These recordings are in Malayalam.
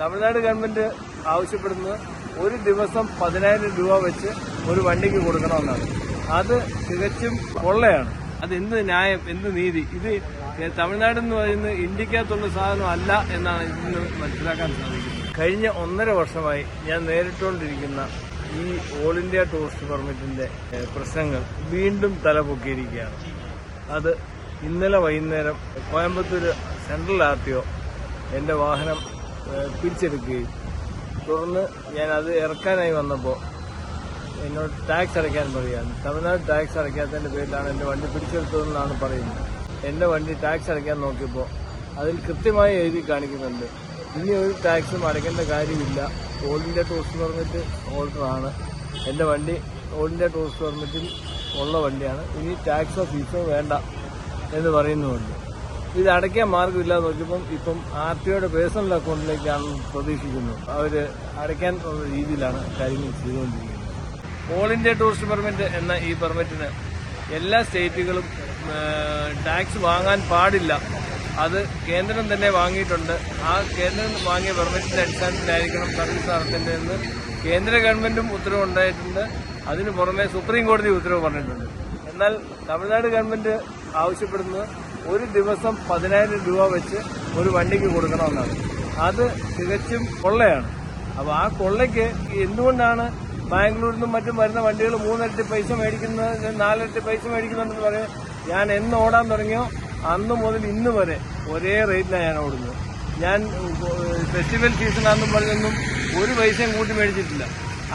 തമിഴ്നാട് ഗവൺമെന്റ് ആവശ്യപ്പെടുന്നത് ഒരു ദിവസം പതിനായിരം രൂപ വെച്ച് ഒരു വണ്ടിക്ക് കൊടുക്കണമെന്നാണ്. അത് തികച്ചും കൊള്ളയാണ് അത് എന്ത് ന്യായം എന്ത് നീതി? ഇത് തമിഴ്നാട് എന്ന് പറയുന്നത് ഇന്ത്യക്കകത്തുള്ള സാധനം അല്ല എന്നാണ് ഇതിന് മനസ്സിലാക്കാൻ സാധിക്കുന്നത്. കഴിഞ്ഞ ഒന്നര വർഷമായി ഞാൻ നേരിട്ടുകൊണ്ടിരിക്കുന്ന ഈ ഓൾ ഇന്ത്യ ടൂറിസ്റ്റ് പെർമിറ്റിന്റെ പ്രശ്നങ്ങൾ വീണ്ടും തലപൊക്കിയിരിക്കുകയാണ്. അത് ഇന്നലെ വൈകുന്നേരം Coimbatore central R T O എന്റെ വാഹനം പിടിച്ചെടുക്കുകയും തുടർന്ന് അത് ഇറക്കാനായി വന്നപ്പോൾ എന്നോട് ടാക്സ് അടയ്ക്കാൻ പറയുകയാണ് തമിഴ്നാട് ടാക്സ് അടയ്ക്കാത്തതിന്റെ പേരിലാണ് എന്റെ വണ്ടി പിടിച്ചെടുത്തതെന്നാണ് പറയുന്നത്. എന്റെ വണ്ടി ടാക്സ് അടയ്ക്കാൻ നോക്കിയപ്പോൾ അതിൽ കൃത്യമായി എഴുതി കാണിക്കുന്നുണ്ട്. ഇനി ഒരു ടാക്സും അടയ്ക്കേണ്ട കാര്യമില്ല. ഓൾ ഇന്ത്യ ടൂറിസ്റ്റ് പെർമിറ്റ് ഹോൾഡറാണ് എന്റെ വണ്ടി ഓൾ ഇന്ത്യ ടൂറിസ്റ്റ് പെർമിറ്റിൽ ഉള്ള വണ്ടിയാണ്. ഇനി ടാക്സോ ഫീസോ വേണ്ട എന്ന് പറയുന്നുമുണ്ട്. ഇത് അടയ്ക്കാൻ മാർഗമില്ല നോക്കിയപ്പം ഇപ്പം ആർ ടി ഒയുടെ പേഴ്സണൽ അക്കൗണ്ടിലേക്കാണ് പ്രതീക്ഷിക്കുന്നത്. അവർ അടയ്ക്കാൻ രീതിയിലാണ് കാര്യങ്ങൾ ചെയ്തുകൊണ്ടിരിക്കുന്നത്. ഓൾ ഇന്ത്യ ടൂറിസ്റ്റ് പെർമിറ്റ് എന്ന ഈ പെർമിറ്റിന് എല്ലാ സ്റ്റേറ്റുകളും ടാക്സ് വാങ്ങാൻ പാടില്ല. അത് കേന്ദ്രം തന്നെ വാങ്ങിയിട്ടുണ്ട്. ആ കേന്ദ്രം വാങ്ങിയ പെർമിറ്റിന്റെ അടിസ്ഥാനത്തിലായിരിക്കണം സർവീസ് നടത്തേണ്ടതെന്ന് കേന്ദ്ര ഗവൺമെന്റും ഉത്തരവുണ്ടായിട്ടുണ്ട് അതിനു പുറമെ സുപ്രീം കോടതി ഉത്തരവ് പറഞ്ഞിട്ടുണ്ട്. എന്നാൽ തമിഴ്നാട് ഗവൺമെന്റ് ആവശ്യപ്പെടുന്നത് ഒരു ദിവസം പതിനായിരം രൂപ വെച്ച് ഒരു വണ്ടിക്ക് കൊടുക്കണമെന്നാണ്. അത് തികച്ചും കൊള്ളയാണ്. അപ്പൊ ആ കൊള്ളയ്ക്ക് എന്തുകൊണ്ടാണ് ബാംഗ്ലൂരിൽ നിന്നും മറ്റും വരുന്ന വണ്ടികൾ മൂന്നിരട്ടി പൈസ മേടിക്കുന്നത് നാലിരട്ടി പൈസ മേടിക്കുന്നുണ്ടെന്ന് പറയാം ഞാൻ എന്ന് ഓടാൻ തുടങ്ങിയോ? അന്ന് മുതൽ ഇന്ന് വരെ ഒരേ റേറ്റിലാണ് ഞാൻ ഓടുന്നത്. ഞാൻ ഫെസ്റ്റിവൽ സീസണാണെന്നും പറഞ്ഞൊന്നും ഒരു പൈസയും കൂട്ടി മേടിച്ചിട്ടില്ല.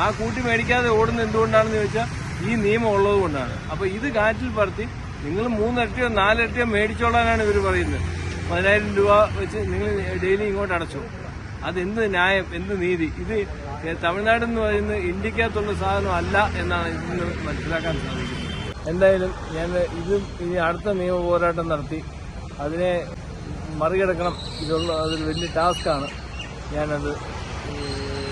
ആ കൂട്ടി മേടിക്കാതെ ഓടുന്നത് എന്തുകൊണ്ടാണെന്ന് ചോദിച്ചാൽ ഈ നിയമം ഉള്ളത് കൊണ്ടാണ് അപ്പൊ ഇത് കാറ്റിൽ പറത്തി നിങ്ങൾ മൂന്നിരട്ടിയോ നാലിരട്ടിയോ മേടിച്ചോളാനാണ് ഇവർ പറയുന്നത്. പതിനായിരം രൂപ വെച്ച് നിങ്ങൾ ഡെയിലി ഇങ്ങോട്ട് അടച്ചു. അതെന്ത് ന്യായം എന്ത് നീതി? ഇത് തമിഴ്നാട് എന്ന് പറയുന്നത് ഇന്ത്യക്കകത്തുള്ള സാധനം അല്ല എന്നാണ് ഇതിന് മനസ്സിലാക്കാൻ സാധിക്കുന്നത്. എന്തായാലും ഞാൻ ഇതും ഇനി അടുത്ത നിയമ പോരാട്ടം നടത്തി അതിനെ മറികടക്കണം. ഇതുള്ള അതൊരു വലിയ ടാസ്ക്കാണ് ഞാനത്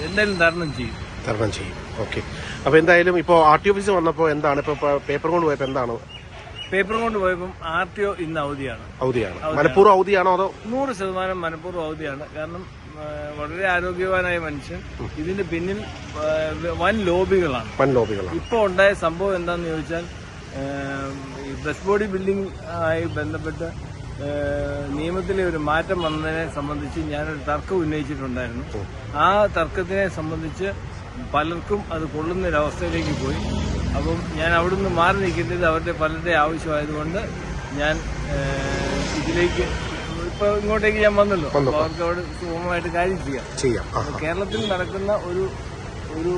എന്തായാലും തരണം ചെയ്യും. തരണം ചെയ്യും. ഓക്കെ അപ്പോൾ എന്തായാലും ഇപ്പോൾ ആർ ടി ഓഫീസ് വന്നപ്പോൾ എന്താണ്? ഇപ്പൊ പേപ്പർ കൊണ്ട് പോയപ്പോൾ എന്താണ്? പേപ്പർ കൊണ്ട് പോയപ്പോൾ ആർ ടി ഒ ഇന്ന് അവധിയാണ്. അവധിയാണ്. മനഃപൂർവം അവധിയാണോ അതോ? നൂറ് ശതമാനം മനഃപൂർവം അവധിയാണ്. കാരണം വളരെ ആരോഗ്യവാനായ മനുഷ്യൻ. ഇതിന്റെ പിന്നിൽ വൻ ലോബികളാണ്. വൻ ലോബികളാണ്. ഇപ്പോൾ ഉണ്ടായ സംഭവം എന്താണെന്ന് ചോദിച്ചാൽ ഈ ബസ് ബോഡി ബിൽഡിംഗ് ആയി ബന്ധപ്പെട്ട് നിയമത്തിലെ ഒരു മാറ്റം വന്നതിനെ സംബന്ധിച്ച് ഞാനൊരു തർക്കം ഉന്നയിച്ചിട്ടുണ്ടായിരുന്നു. ആ തർക്കത്തിനെ സംബന്ധിച്ച് പലർക്കും അത് കൊള്ളുന്ന അവസ്ഥയിലേക്ക് പോയി. അപ്പം ഞാൻ അവിടുന്ന് മാറി നിൽക്കേണ്ടത് അവരുടെ പലരുടെ ആവശ്യമായതുകൊണ്ട് ഞാൻ ഇതിലേക്ക് ഇപ്പൊ ഇങ്ങോട്ടേക്ക് ഞാൻ വന്നല്ലോ. അവർക്ക് അവിടെ സുഗമമായിട്ട് കാര്യം ചെയ്യാം. ചെയ്യാം. കേരളത്തിൽ നടക്കുന്ന ഒരു ഒരു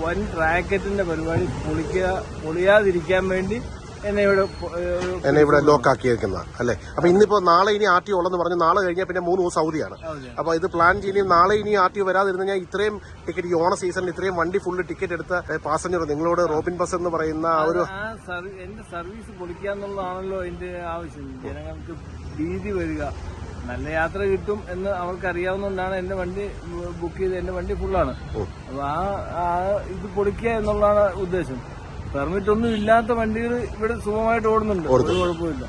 വൻ റാക്കറ്റിന്റെ പരിപാടി പൊളിക്കുക പൊളിയാതിരിക്കാൻ വേണ്ടി എന്നെ ഇവിടെ ലോക്ക് ആക്കിയേക്കുന്ന അല്ലേ? അപ്പൊ ഇന്നിപ്പോ നാളെ ഇനി ആർ ടി ഉള്ളെന്ന് പറഞ്ഞു നാളെ കഴിഞ്ഞാൽ പിന്നെ മൂന്ന് ദിവസം അവധിയാണ്. അവധിയാണ്. അപ്പൊ ഇത് പ്ലാൻ ചെയ്യുകയും നാളെ ഇനി ആർ ടി വരാതിരുന്ന ഞാൻ ഇത്രയും ടിക്കറ്റ് ഈ ഓണ സീസണിൽ ഇത്രയും വണ്ടി ഫുള്ള് ടിക്കറ്റ് എടുത്ത പാസഞ്ചർ നിങ്ങളോട് റോബിൻ ബസ് എന്ന് പറയുന്ന ആ ഒരു എന്റെ സർവീസ് പൊളിക്കാന്നുള്ളതാണല്ലോ എന്റെ ആവശ്യം. ജനങ്ങൾക്ക് ഭീതി വരിക. നല്ല യാത്ര കിട്ടും എന്ന് അവർക്ക് അറിയാവുന്നതുകൊണ്ടാണ് എന്റെ വണ്ടി ബുക്ക് ചെയ്ത് എന്റെ വണ്ടി ഫുള്ളാണ് അപ്പൊ ആ ഇത് പൊളിക്കുക എന്നുള്ളതാണ് ഉദ്ദേശം. പെർമിറ്റ് ഒന്നും ഇല്ലാത്ത വണ്ടികൾ ഇവിടെ സുഖമായിട്ട് ഓടുന്നുണ്ട്. ഒരു കുഴപ്പമില്ല